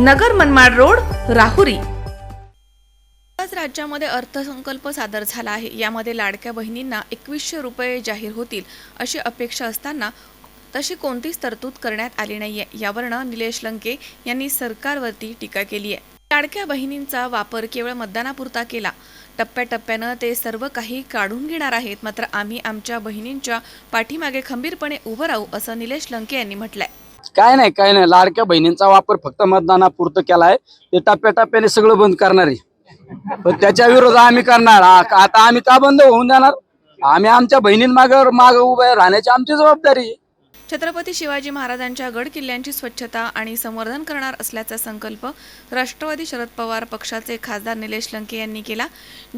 Nagar Manmad road Rahuri. राज्यामध्ये अर्थसंकल्प सादर झाला आहे. यामध्ये लाडक्या बहिणींना एकवीसशे रुपये जाहीर होतील अशी अपेक्षा असताना तशी कोणतीच तरतूद करण्यात आली नाहीये. यावरनं निलेश लंके यांनी सरकारवरती टीका केली आहे. लाडक्या बहिणींचा वापर केवळ मतदानापुरता केला. टप्प्याटप्प्यानं ते सर्व काही काढून घेणार आहेत. मात्र आम्ही आमच्या बहिणींच्या पाठीमागे खंबीरपणे उभं राहू असं निलेश लंके यांनी म्हटलंय. काय नाही काय नाही. लाडक्या बहिणींचा वापर फक्त मतदानापुरतं केलाय. ते टप्प्याटप्प्याने सगळं बंद करणार आहे. पण त्याच्या विरोधात आम्ही करणार. का- आता आम्ही का बंद होऊन जाणार? आम्ही आमच्या बहिणींमागे माग उभे राहण्याची आमची जबाबदारी आहे. छत्रपती शिवाजी महाराजांच्या गड किल्ल्यांची स्वच्छता आणि संवर्धन करणार असल्याचा संकल्प राष्ट्रवादी शरद पवार पक्षाचे खासदार निलेश लंके यांनी केला.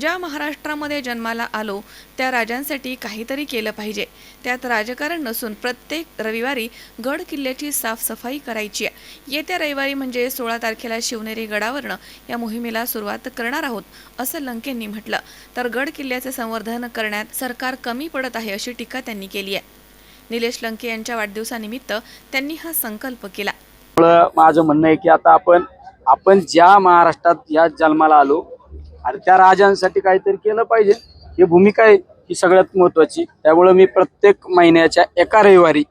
ज्या महाराष्ट्रामध्ये जन्माला आलो त्या राजांसाठी काहीतरी केलं पाहिजे. त्यात राजकारण नसून प्रत्येक रविवारी गड किल्ल्याची साफसफाई करायची आहे. येत्या रविवारी म्हणजे सोळा तारखेला शिवनेरी गडावरनं या मोहिमेला सुरुवात करणार आहोत असं लंकेंनी म्हटलं. तर गड किल्ल्याचे संवर्धन करण्यात सरकार कमी पडत आहे अशी टीका त्यांनी केली आहे. निलेश लंके यांच्या वाढदिवसानिमित्त त्यांनी हा संकल्प केला. माझं म्हणणं आहे की आता आपण आपण ज्या महाराष्ट्रात या जन्माला आलो आणि त्या राजांसाठी काहीतरी केलं पाहिजे. ही भूमिका आहे ही सगळ्यात महत्वाची त्यामुळं मी प्रत्येक महिन्याच्या एका रविवारी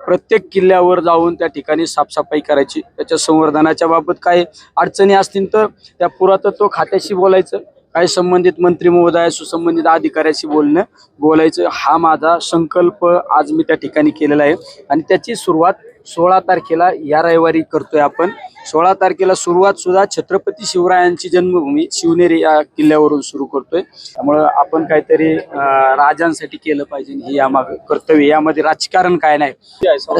प्रत्येक किल्ल्यावर जाऊन त्या ठिकाणी साफसफाई करायची. त्याच्या संवर्धनाच्या बाबत काही अडचणी असतील तर त्या पुरातत्व खात्याशी बोलायचं. काही संबंधित मंत्री महोदय सुसंबंधित अधिकाऱ्याशी बोलणं बोलायचं हा माझा संकल्प आज मी त्या ठिकाणी केलेला आहे. आणि त्याची सुरुवात सोळा तारखेला या रविवारी करतोय आपण. सोळा तारखेला सुरुवात सुद्धा छत्रपती शिवरायांची जन्मभूमी शिवनेरी या किल्ल्यावरून सुरू करतोय. त्यामुळं आपण काहीतरी राजांसाठी केलं पाहिजे हे यामागे कर्तव्य. यामध्ये राजकारण काय नाही.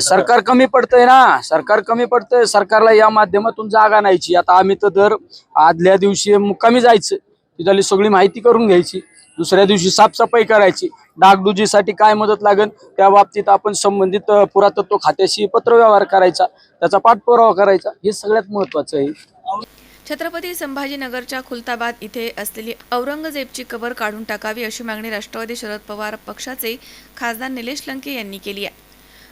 सरकार कमी पडतंय ना. सरकार कमी पडतंय. सरकारला या माध्यमातून जागा नाहीची आता आम्ही तर दर आदल्या दिवशी मुक्कामी जायचं. तिथली सगळी माहिती करून घ्यायची. दुसऱ्या दिवशी साफसफाई करायची. डागडुजीसाठी काय मदत लागेल? त्या बाबतीत आपण संबंधित पुरातत्व खात्याशी पत्रव्यवहार करायचा. त्याचा पाठपुरावा करायचा. हे सगळ्यात महत्वाचं आहे. छत्रपती संभाजीनगरच्या खुलताबाद इथे असलेली औरंगजेबची कबर काढून टाकावी अशी मागणी राष्ट्रवादी शरद पवार पक्षाचे खासदार निलेश लंके यांनी केली आहे.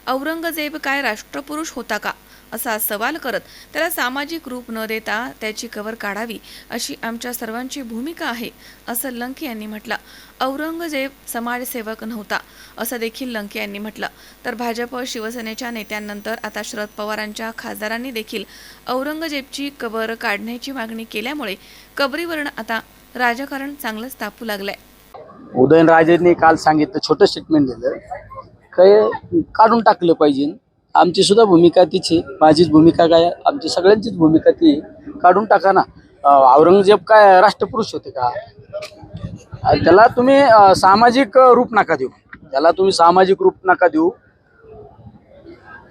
औरंगजेब काय राष्ट्रपुरुष होता का? असा सवाल करत त्याला सामाजिक रूप न देता त्याची कवर काढावी अशी आमच्या सर्वांची भूमिका आहे असं लंके यांनी म्हटलं. औरंगजेब समाजसेवक नव्हता असं देखील लंके यांनी म्हटलं. तर भाजप शिवसेनेच्या नेत्यांनंतर आता शरद पवारांच्या खासदारांनी देखील औरंगजेबची कबर काढण्याची मागणी केल्यामुळे कबरीवरण आता राजकारण चांगलंच तापू लागलंय. उदयनराजेंनी काल सांगितलं छोटं स्टेटमेंट दिलं काय काढून टाकलं पाहिजे. आमची सुद्धा भूमिका तीच आहे माझीच भूमिका काय आमची सगळ्यांचीच भूमिका ती. काढून टाका ना. औरंगजेब काय राष्ट्रपुरुष होते का? त्याला तुम्ही सामाजिक रूप नका देऊ. त्याला तुम्ही सामाजिक रूप नका देऊ.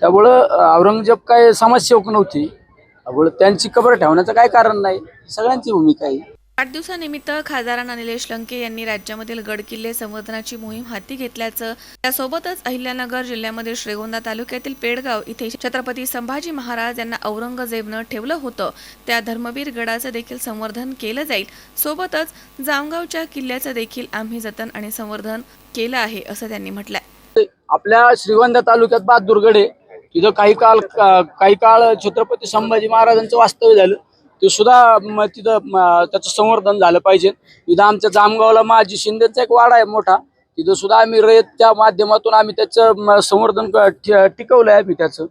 त्यामुळं औरंगजेब काय समाजसेवक नव्हती. त्यामुळं त्यांची कबर ठेवण्याचं काय कारण नाही. सगळ्यांची भूमिका आहे. वाढदिवसानिमित्त खासदारांना निलेश लंके यांनी राज्यामधील गडकिल्ले संवर्धनाची मोहीम हाती घेतल्याचं त्यासोबतच अहिल्यानगर जिल्ह्यामध्ये श्रीगोंदा तालुक्यातील पेडगाव इथे छत्रपती संभाजी महाराज यांना औरंगजेबनं ठेवलं होतं. त्या धर्मवीर गडाचं देखील संवर्धन केलं जाईल. सोबतच जामगावच्या किल्ल्याचं देखील आम्ही जतन आणि संवर्धन केलं आहे असं त्यांनी म्हटलंय. आपल्या श्रीगोंदा तालुक्यात बाद दुर्गडे तिथं काही काळ काही काळ छत्रपती संभाजी महाराजांचं वास्तव्य झालं. ते सुद्धा म- तिथं त्याचं संवर्धन झालं पाहिजे. इथं आमच्या जामगावला माझी शिंदेचा एक वाडा आहे मोठा. तिथं सुद्धा आम्ही रयतच्या माध्यमातून आम्ही त्याचं संवर्धन टिकवलंय आम्ही त्याचं.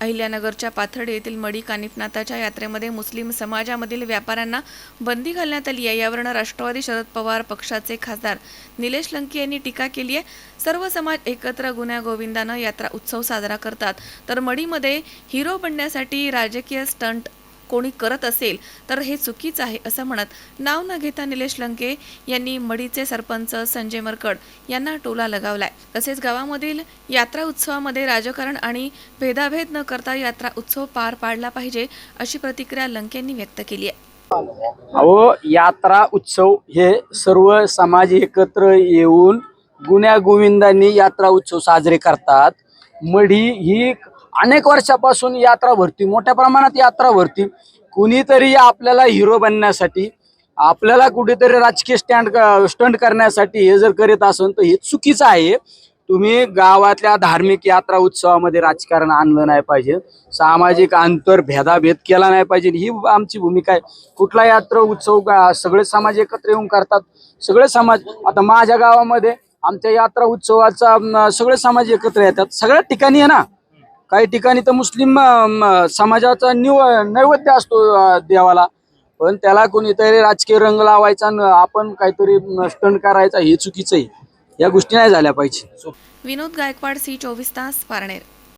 अहिल्यानगरच्या पाथर्डी येथील मडी कानिफनाथाच्या यात्रेमध्ये मुस्लिम समाजामधील व्यापाऱ्यांना बंदी घालण्यात आली आहे. यावरून राष्ट्रवादी शरद पवार पक्षाचे खासदार निलेश लंके यांनी टीका केली आहे. सर्व समाज एकत्र गुन्ह्या गोविंदानं यात्रा उत्सव साजरा करतात. तर मडीमध्ये हिरो बनण्यासाठी राजकीय स्टंट कोणी करत असेल तर हे चुकीचं आहे असं म्हणत नाव न घेता निलेश लंके यांनी मडीचे सरपंच संजय मरकड यांना टोला लगावलाय. तसेच गावामधील यात्रा उत्सवामध्ये राजकारण आणि भेदाभेद न करता यात्रा उत्सव पार पाडला पाहिजे अशी प्रतिक्रिया लंकेंनी व्यक्त केली आहे. अहो यात्रा उत्सव हे सर्व समाज एकत्र येऊन गुण्या गोविंदांनी यात्रा उत्सव साजरे करतात. मढी ही अनेक वर्षापासून यात्रा भरती मोठ्या प्रमाणात यात्रा भरती. कुणीतरी आपल्याला हिरो बनण्यासाठी आपल्याला कुठेतरी राजकीय स्टँड स्टंट करण्यासाठी हे जर करीत असेल तर हे चुकीचं आहे. तुम्ही गावातल्या धार्मिक यात्रा उत्सवामध्ये राजकारण आणलं नाही पाहिजे. सामाजिक अंतर भेदाभेद केला नाही पाहिजे. ही आमची भूमिका आहे. कुठला यात्रा उत्सव सगळे समाज एकत्र येऊन करतात. सगळे समाज आता माझ्या गावामध्ये आमच्या यात्रा उत्सवाचा सगळे समाज एकत्र येतात. सगळ्या ठिकाणी आहे ना. काही ठिकाणी तर मुस्लिम समाजाचा निव नैवेद्य असतो देवाला. पण त्याला कोणीतरी राजकीय रंग लावायचा आपण काहीतरी स्टंट करायचा हे चुकीचं आहे. या गोष्टी नाही झाल्या पाहिजे. विनोद गायकवाड सी चोवीस तास पारनेर.